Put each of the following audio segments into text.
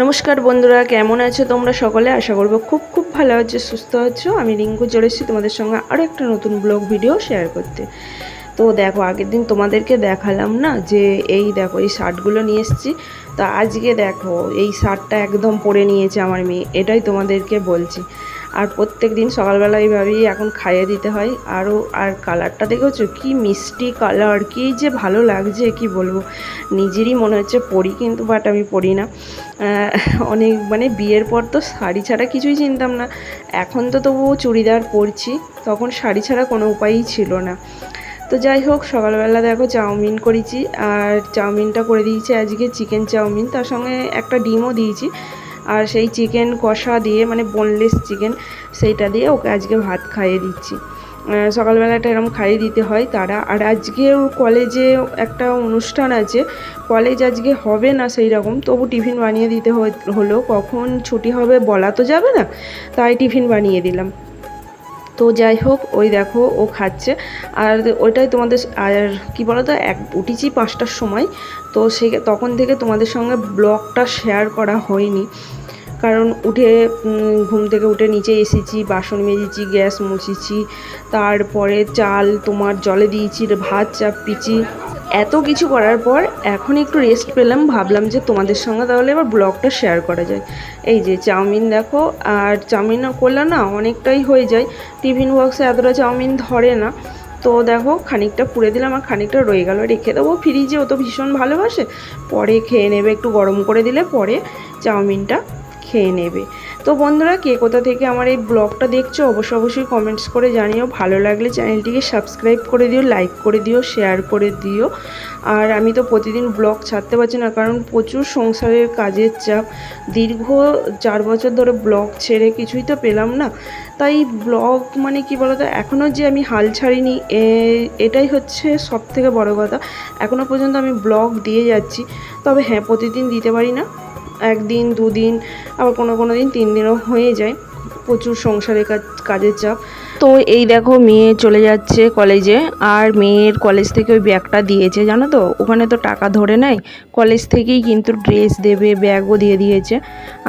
নমস্কার বন্ধুরা, কেমন আছো তোমরা সকলে? আশা করব খুব খুব ভালো আছো, সুস্থ আছো। আমি রিঙ্কু চলেছি তোমাদের সঙ্গে আরও একটা নতুন ব্লগ ভিডিও শেয়ার করতে। তো দেখো, আগের দিন তোমাদেরকে দেখালাম না যে এই দেখো, এই শার্টগুলো নিয়ে এসেছি। তো আজকে দেখো, এই শার্টটা একদম পরে নিয়েছে আমার মেয়ে, এটাই তোমাদেরকে বলছি। আর প্রত্যেক দিন সকালবেলা এইভাবেই এখন খাইয়ে দিতে হয়। আরও, আর কালারটা দেখেছ? কি মিষ্টি কালার, কি যে ভালো লাগছে, কি বলব? নিজেরই মনে হচ্ছে পরি কিন্তু বাট আমি পরি না। অনেক মানে বিয়ের পর তো শাড়ি ছাড়া কিছুই চিনতাম না। এখন তো তবুও চুড়িদার পরছি, তখন শাড়ি ছাড়া কোনো উপায়ই ছিল না। তো যাই হোক, সকালবেলা দেখো চাউমিন করেছি আর চাউমিনটা করে দিয়েছি আজকে চিকেন চাউমিন। তার সঙ্গে একটা ডিমও দিয়েছি আর সেই চিকেন কষা দিয়ে মানে বোনলেস চিকেন, সেইটা দিয়ে ওকে আজকে ভাত খাইয়ে দিচ্ছি। সকালবেলাটা এরকম খাইয়ে দিতে হয় তারা। আর আজকে ওর কলেজে একটা অনুষ্ঠান আছে কলেজ আজকে হবে না সেই রকম তবু টিফিন বানিয়ে দিতে হলো। কখন ছুটি হবে বলা তো যাবে না, তাই টিফিন বানিয়ে দিলাম। তো যাই হোক, ওই দেখো ও খাচ্ছে। আর ওইটাই তোমাদের আর কি বলো তো এক উঠেছি পাঁচটার সময়। তো সে তখন থেকে তোমাদের সঙ্গে ব্লগটা শেয়ার করা হয়নি। কারণ উঠে ঘুম থেকে উঠে নিচে এসেছি, বাসন মেজেছি, গ্যাস মুছেছি, তারপরে চাল তোমার জলে দিয়েছি, ভাত চাপিয়েছি। এত কিছু করার পর এখন একটু রেস্ট পেলাম, ভাবলাম যে তোমাদের সঙ্গে তাহলে এবার ব্লগটা শেয়ার করা যায়। এই যে চাউমিন দেখো, আর চাউমিন করলে না অনেকটাই হয়ে যায়। টিফিন বক্সে এতটা চাউমিন ধরে না। তো দেখো খানিকটা পুড়ে দিলাম আর খানিকটা রয়ে গেল। রেখে দেবো ফ্রিজে ও তো ভীষণ ভালোবাসে। পরে খেয়ে নেবে, একটু গরম করে দিলে পরে চাউমিনটা খেয়ে নেবে। তো বন্ধুরা, কে কোথা থেকে আমার এই ব্লগটা দেখছ, অবশ্যই অবশ্যই কমেন্টস করে জানিও। ভালো লাগলে চ্যানেলটিকে সাবস্ক্রাইব করে দিও লাইক করে দিও শেয়ার করে দিও। আর আমি তো প্রতিদিন ব্লগ ছাড়তে পারছি না, কারণ প্রচুর সংসারের কাজের চাপ। দীর্ঘ চার বছর ধরে ব্লগ ছেড়ে কিছুই তো পেলাম না। তাই ব্লগ মানে কি বলতো এখনও যে আমি হাল ছাড়িনি এটাই হচ্ছে সব থেকে বড় কথা। এখনও পর্যন্ত আমি ব্লগ দিয়ে যাচ্ছি। তবে হ্যাঁ প্রতিদিন দিতে পারি না। একদিন দুদিন আবার কোনো কোনো দিন তিন দিনও হয়ে যায়। প্রচুর সংসারে কাজের চাপ। তো এই দেখো মেয়ে চলে যাচ্ছে কলেজে আর মেয়ের কলেজ থেকে ওই ব্যাগটা দিয়েছে, জানো তো? ওখানে তো টাকা ধরে নেয়। কলেজ থেকেই কিন্তু ড্রেস দেবে ব্যাগও দিয়ে দিয়েছে।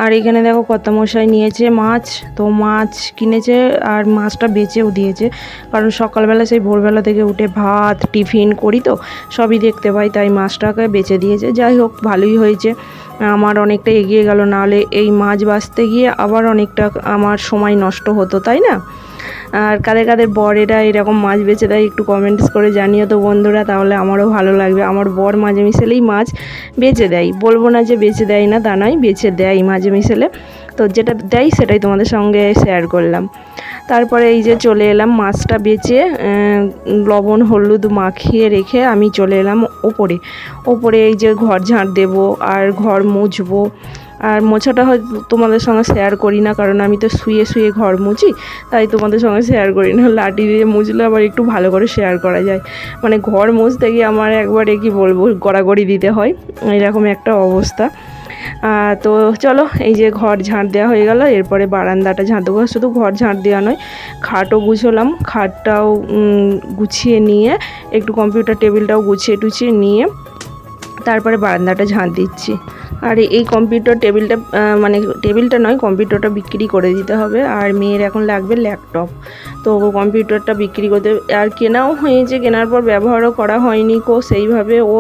আর এখানে দেখো কত মশাই নিয়েছে মাছ, তো মাছ কিনেছে আর মাছটা বেচেও দিয়েছে। কারণ সকালবেলা সেই ভোরবেলা থেকে উঠে ভাত, টিফিন করি তো, সবই দেখতে পাই, তাই মাছটাকে বেচে দিয়েছে। যাই হোক, ভালোই হয়েছে। আমার অনেকটা এগিয়ে গেল, নাহলে এই মাছ বাঁচতে গিয়ে আবার অনেকটা আমার সময় নষ্ট হতো, তাই না? আর কাদের কাদের বরেরা এরকম মাছ বেচে দেয় একটু কমেন্টস করে জানিও তো বন্ধুরা, তাহলে আমারও ভালো লাগবে। আমার বর মাঝে মিশেলেই মাছ বেচে দেয়। বলব না যে বেচে দেয় না, তা নয়, বেচে দেয় মাঝে মিশেলে। তো যেটা দেয় সেটাই তোমাদের সঙ্গে শেয়ার করলাম। তারপরে এই যে চলে এলাম মাছটা বেচে লবণ, হলুদ মাখিয়ে রেখে আমি চলে এলাম ওপরে। ওপরে এই যে ঘর ঝাঁট দেবো আর ঘর মুছবো। আর মোছাটা হয় তোমাদের সঙ্গে শেয়ার করি না, কারণ আমি তো শুয়ে শুয়ে ঘর মুছি, তাই তোমাদের সঙ্গে শেয়ার করি না। লাঠি দিয়ে মুছলে আবার একটু ভালো করে শেয়ার করা যায়। মানে ঘর মুছতে গিয়ে আমার একবারে কি বলব, গড়াগড়ি দিতে হয়, এরকম একটা অবস্থা। তো চলো, এই যে ঘর ঝাঁট দেওয়া হয়ে গেল, এরপরে বারান্দাটা ঝাঁট দেবো। শুধু ঘর ঝাঁট দেওয়া নয়, খাটও গুছোলাম, খাটটাও গুছিয়ে নিয়ে, একটু কম্পিউটার টেবিলটাও গুছিয়ে টুছিয়ে নিয়ে তারপরে বারান্দাটা ঝাঁট দিচ্ছি। আর এই কম্পিউটার টেবিলটা মানে টেবিলটা নয়, কম্পিউটারটা বিক্রি করে দিতে হবে। আর মেয়ের এখন লাগবে ল্যাপটপ। তো কম্পিউটারটা বিক্রি করতে, আর কেনাও হয়েছে, কেনার পর ব্যবহারও করা হয়নি কো, সেইভাবে ও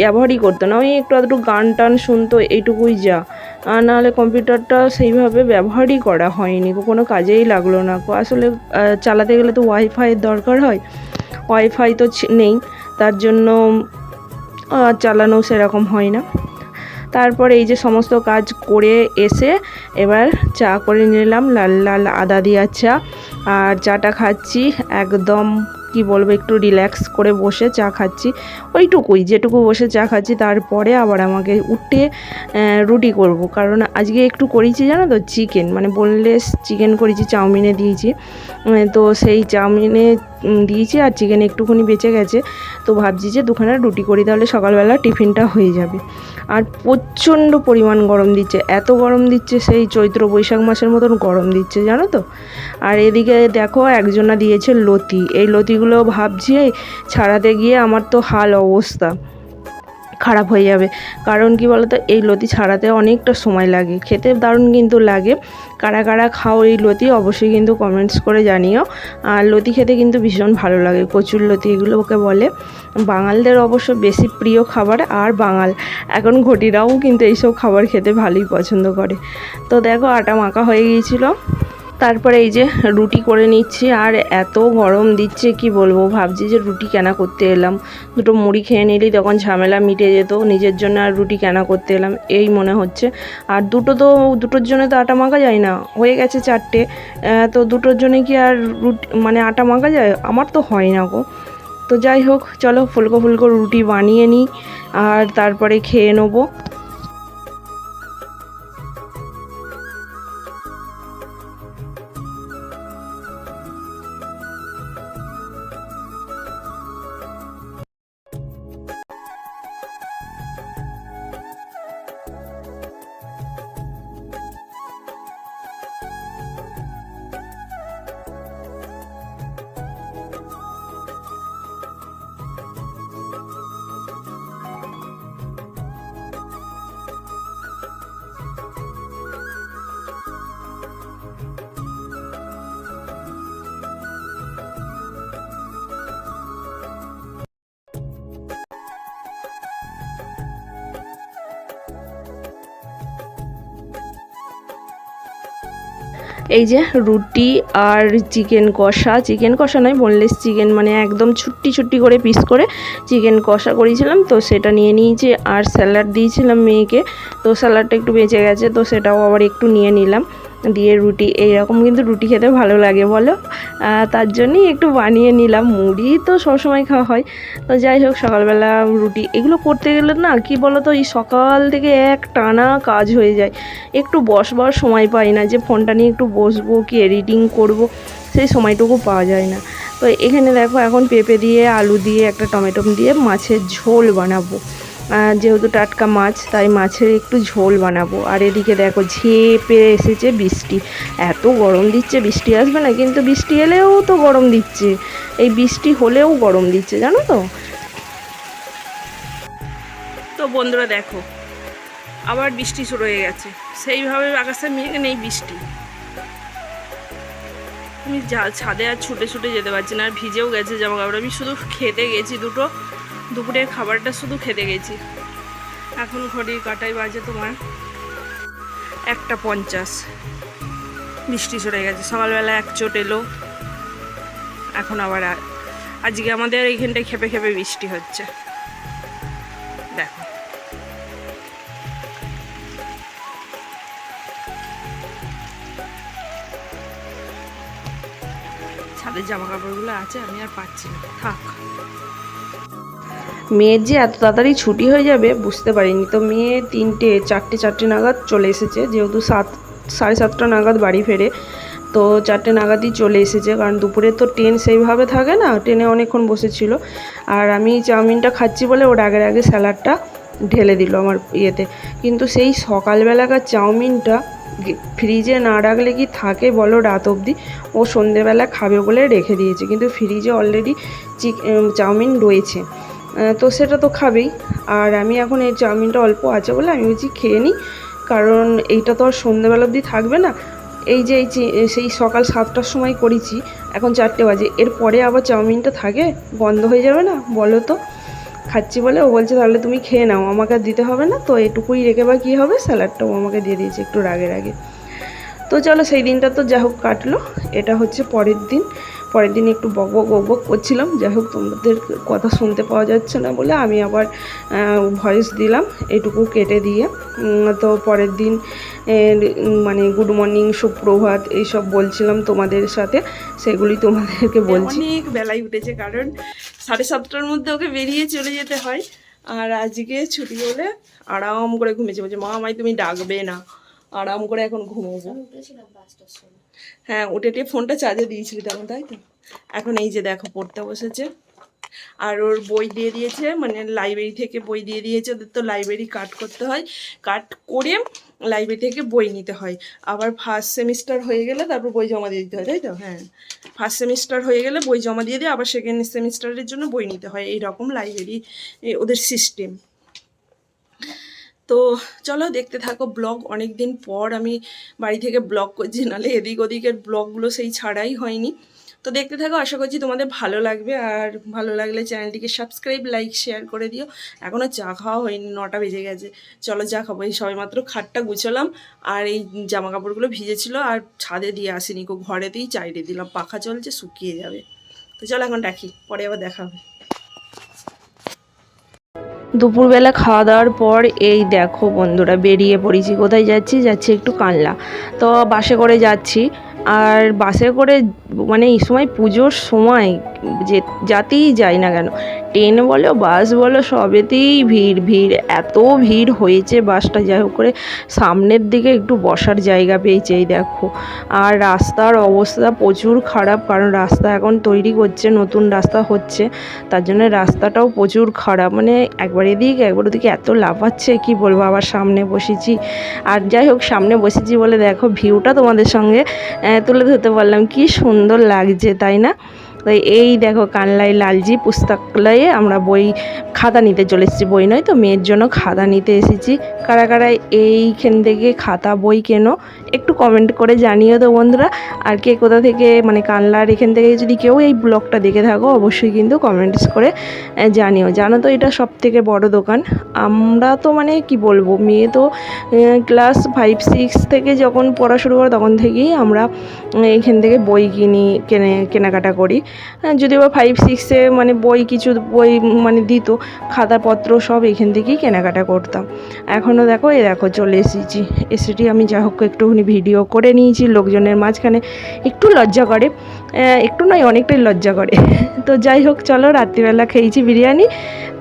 ব্যবহারই করতো না। ওই একটু আধটু গান টান শুনতো, এইটুকুই যা। আর নাহলে কম্পিউটারটা সেইভাবে ব্যবহারই করা হয়নি কোনো কাজেই লাগল না কো। আসলে চালাতে গেলে তো ওয়াইফাইয়ের দরকার হয়। ওয়াইফাই তো নেই। তার জন্য চালানো সেরকম হয় না। তারপর এই যে সমস্ত কাজ করে এসে এবার চা করে নিলাম লাল লাল আদা দিয়া চা। আর চাটা খাচ্ছি একদম কি বলব একটু রিল্যাক্স করে বসে চা খাচ্ছি। ওইটুকুই যেটুকু বসে চা খাচ্ছি তারপরে আবার আমাকে উঠে রুটি করব। কারণ আজকে একটু করেছি জানো তো চিকেন। মানে বোনলেস চিকেন করেছি চাউমিনে দিয়েছি। তো সেই চাউমিনে উম, দিয়েছি আর চিকেন একটুখানি বেঁচে গেছে। তো ভাবছি যে দুখানা রুটি করি, তাহলে সকালবেলা টিফিনটা হয়ে যাবে। আর প্রচণ্ড পরিমাণ গরম দিচ্ছে। এত গরম দিচ্ছে, সেই চৈত্র বৈশাখ মাসের মতন গরম দিচ্ছে, জানো তো? আর এদিকে দেখো, একজনা দিয়েছে লতি। এই লতিগুলো ভাবছি ছাড়াতে গিয়ে আমার তো হাল অবস্থা। খারাপ হয়ে যাবে। কারণ কি বলতো, এই লতি ছাড়াতে অনেকটা সময় লাগে। খেতে দারুণ কিন্তু লাগে। কারা কারা খাও এই লতি, অবশ্যই কিন্তু কমেন্টস করে জানিও। আর লতি খেতে কিন্তু ভীষণ ভালো লাগে, কচুর লতি এগুলো ওকে বলে। বাঙালদের অবশ্য বেশি প্রিয় খাবার আর বাঙাল। এখন ঘটিরাও কিন্তু এইসব খাবার খেতে ভালোই পছন্দ করে। তো দেখো, আটা মাখা হয়ে গিয়েছিল। তারপরে এই যে রুটি করে নিচ্ছি, আর এত গরম দিচ্ছে, কি বলব? ভাবছি যে রুটি কেনা করতে এলাম। দুটো মুড়ি খেয়ে নিলেই তখন ঝামেলা মিটে যেত, নিজের জন্য আর রুটি কেনা করতে এলাম, এই মনে হচ্ছে। আর দুটো তো, দুটোর জন্য তো আটা মাখা যায় না, হয়ে গেছে চারটে। তো দুটোর জন্য কি আর রুটি মানে আটা মাখা যায়? আমার তো হয় না গো। তো যাই হোক, চলো ফুলকো ফুলকো রুটি বানিয়ে নিই, আর তারপরে খেয়ে নেব। এই যে রুটি আর চিকেন কষা। চিকেন কষা নয় বোনলেস চিকেন মানে একদম ছুট্টি ছুট্টি করে পিস করে চিকেন কষা করেছিলাম। তো সেটা নিয়ে নিয়েছি আর স্যালাড দিয়েছিলাম মেয়েকে। তো স্যালাডটা একটু বেঁচে গেছে, তো সেটাও আবার একটু নিয়ে নিলাম। দিয়ে রুটি, এইরকম কিন্তু রুটি খেতে ভালো লাগে বলো। তার জন্যই একটু বানিয়ে নিলাম, মুড়ি তো সবসময় খাওয়া হয়। তো যাই হোক, সকালবেলা রুটি, এগুলো করতে গেলে না, কি বলো তো এই সকাল থেকে এক টানা কাজ হয়ে যায়। একটু বসবার সময় পাই না, যে ফোনটা নিয়ে একটু বসবো কি এডিটিং করব, সেই সময়টুকু পাওয়া যায় না। তো এখানে দেখো, এখন পেঁপে দিয়ে, আলু দিয়ে, একটা টমেটো দিয়ে মাছের ঝোল বানাবো। যেহেতু টাটকা মাছ, তাই মাছের একটু ঝোল বানাবো। আর এদিকে দেখো, ঝেপে এসেছে বৃষ্টি। এত গরম দিচ্ছে, বৃষ্টি আসবে না, কিন্তু বৃষ্টি এলেও তো গরম দিচ্ছে। এই বৃষ্টি হলেও গরম দিচ্ছে, জানো তো? তো বন্ধুরা দেখো, আবার বৃষ্টি শুরু হয়ে গেছে। সেইভাবে আকাশে মেঘ নেই বৃষ্টি। আমি যা ছাদে আর ছুটে ছুটে যেতে পারছি না, আর ভিজেও গেছে জামা কাপড় আমি শুধু খেতে গেছি দুটো। দুপুরের খাবারটা শুধু খেতে গেছি। এখন ঘড়ির কাটাই বাজে তোমার একটা পঞ্চাশ। বৃষ্টি সরে গেছে, সকালবেলা এক চোট এলো। এখন আবার আজকে আমাদের এইখানটায় খেপে খেপে বৃষ্টি হচ্ছে। দেখো। ছাদের জামা কাপড়গুলো আছে, আমি আর পাচ্ছি না। থাক। মেয়ের যে এত তাড়াতাড়ি ছুটি হয়ে যাবে বুঝতে পারিনি। তো মেয়ে তিনটে, চারটে চারটে নাগাদ চলে এসেছে। যেহেতু সাত, সাড়ে সাতটা নাগাদ বাড়ি ফেরে, তো চারটে নাগাদই চলে এসেছে। কারণ দুপুরে তো ট্রেন সেইভাবে থাকে না, ট্রেনে অনেকক্ষণ বসেছিল। আর আমি চাউমিনটা খাচ্ছি বলে ওর আগের আগে স্যালাডটা ঢেলে দিল আমার ইয়েতে। কিন্তু সেই সকালবেলাকার চাউমিনটা ফ্রিজে না রাখলে কি থাকে বলো রাত অবধি? ও সন্ধেবেলা খাবে বলে রেখে দিয়েছে। কিন্তু ফ্রিজে অলরেডি চিক চাউমিন রয়েছে। তো সেটা তো খাবেই। আর আমি এখন এই চাউমিনটা অল্প আছে বলে আমি বলছি খেয়ে নিই কারণ এইটা তো আর সন্ধেবেলা অবধি থাকবে না। এই যে এই সেই সকাল সাতটার সময় করেছি, এখন চারটে বাজে। এরপরে আবার চাউমিনটা থাকে বন্ধ হয়ে যাবে না, বলো তো। খাচ্ছি বলে, ও বলছে, তাহলে তুমি খেয়ে নাও, আমাকে আর দিতে হবে না। তো এটুকুই রেখে বা কী হবে? স্যালাডটাও আমাকে দিয়ে দিয়েছে একটু রাগের আগে তো চলো সেই দিনটা তো যা হোক কাটলো। এটা হচ্ছে পরের দিন। পরের দিন একটু বক বক বক বক করছিলাম। যাই হোক তোমাদের কথা শুনতে পাওয়া যাচ্ছে না বলে আমি আবার ভয়েস দিলাম এটুকু কেটে দিয়ে। তো পরের দিন মানে গুড মর্নিং সুপ্রভাত এইসব বলছিলাম তোমাদের সাথে। সেগুলি তোমাদেরকে বলছি। অনেক বেলায় উঠেছে কারণ সাড়ে সাতটার মধ্যে ওকে বেরিয়ে চলে যেতে হয়। আর আজকে ছুটি হলে আরাম করে ঘুমিয়েছে বলছে মা আমায় তুমি ডাকবে না। আরাম করে এখন ঘুমোবো। হ্যাঁ টেয়ে ফোনটা চার্জে দিয়েছিলি তখন তাই তো? এখন এই যে দেখো পড়তে বসেছে। আর ওর বই দিয়ে দিয়েছে মানে লাইব্রেরি থেকে বই দিয়ে দিয়েছে ওদের তো লাইব্রেরি কাট করতে হয়। কাট করে লাইব্রেরি থেকে বই নিতে হয়। আবার ফার্স্ট সেমিস্টার হয়ে গেলে তারপর বই জমা দিয়ে দিতে হয় তাই তো? হ্যাঁ। ফার্স্ট সেমিস্টার হয়ে গেলে বই জমা দিয়ে দিয়ে আবার সেকেন্ড সেমিস্টারের জন্য বই নিতে হয়। এই রকম লাইব্রেরি ওদের সিস্টেম তো চলো দেখতে থাকো ব্লগ। অনেক দিন পর আমি বাড়ি থেকে ব্লগ করছি নাহলে এদিক ওদিকের ব্লগগুলো সেই ছাড়াই হয়নি। তো দেখতে থাকো, আশা করছি তোমাদের ভালো লাগবে। আর ভালো লাগলে চ্যানেলটিকে সাবস্ক্রাইব, লাইক, শেয়ার করে দিও। এখনও চা খাওয়া হয়নি, নটা বেজে গেছে। চলো চা খাব। এই সবেমাত্র খাটটা গুছোলাম আর এই জামা কাপড়গুলো ভিজেছিল আর ছাদে দিয়ে আসিনি। কো ঘরেতেই চাইড়ে দিলাম। পাখা চলছে, শুকিয়ে যাবে। তো চলো এখন রাখি, পরে আবার দেখা হবে। দুপুরবেলা খাওয়া দাওয়ার পর এই দেখো বন্ধুরা, বেরিয়ে পড়েছি। কোথায় যাচ্ছি? যাচ্ছি একটু কানলা। তো বাসে করে যাচ্ছি। আর বাসে করে মানে এই সময় পুজোর সময় যে যাতেই যাই না কেন ট্রেন বলো, বাস বলো, সবেতেই ভিড় ভিড়, এত ভিড় হয়েছে বাসটা। যাই হোক করে সামনের দিকে একটু বসার জায়গা পেয়েছে এই দেখো। আর রাস্তার অবস্থা প্রচুর খারাপ, কারণ রাস্তা এখন তৈরি করছে, নতুন রাস্তা হচ্ছে। তার জন্য রাস্তাটাও প্রচুর খারাপ। মানে একবার এদিক, একবার ওদিকে এত লাফাচ্ছে, কি বলব? আবার সামনে বসেছি। আর যাই হোক, সামনে বসেছি বলে দেখো, ভিউটা তোমাদের সঙ্গে তুলে ধরতে পারলাম। কি সুন্দর লাগছে, তাই না? তাই এই দেখো কানলাই লালজি পুস্তকালয়ে আমরা বই খাতা নিতে চলে এসেছি, বই নয় তো, মেয়ের জন্য খাতা নিতে এসেছি। কারা কারা এইখান থেকে খাতা বই কেনো, একটু কমেন্ট করে জানিও তো বন্ধুরা। আর কে কোথা থেকে মানে কানলার এখান থেকে যদি কেউ এই ব্লগটা দেখে থাকো, অবশ্যই কিন্তু কমেন্টস করে জানিও। জানো তো এটা সব থেকে বড় দোকান। আমরা তো মানে কি বলব, মেয়ে তো ক্লাস ফাইভ সিক্স থেকে যখন পড়া শুরু করে তখন থেকেই আমরা এইখান থেকে বই কিনি, কেনে, কেনাকাটা করি। যদিও বা ফাইভ সিক্সে মানে বই কিছু বই মানে দিত, খাতাপত্র সব এখান থেকেই কেনাকাটা করতাম। এখনও দেখো এ দেখো, চলে এসেছি। এসেটি আমি যা হোক একটুখানি ভিডিও করে নিয়েছি, লোকজনের মাঝখানে একটু লজ্জা করে একটু নয়, অনেকটাই লজ্জা করে। তো যাই হোক, চলো, রাত্রিবেলা খেয়েছি বিরিয়ানি।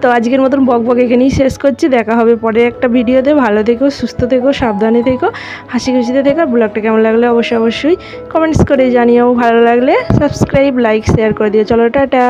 তো আজকের মতন বক বক এখানেই শেষ করছি। দেখা হবে পরে একটা ভিডিওতে। ভালো থেকো, সুস্থ থেকো, সাবধানে থেকো, হাসি খুশিতে থেকো। ব্লগটা কেমন লাগলে? অবশ্যই অবশ্যই কমেন্টস করে জানিও। ভালো লাগলে সাবস্ক্রাইব লাইক শেয়ার করে দিও। চলো টাটা।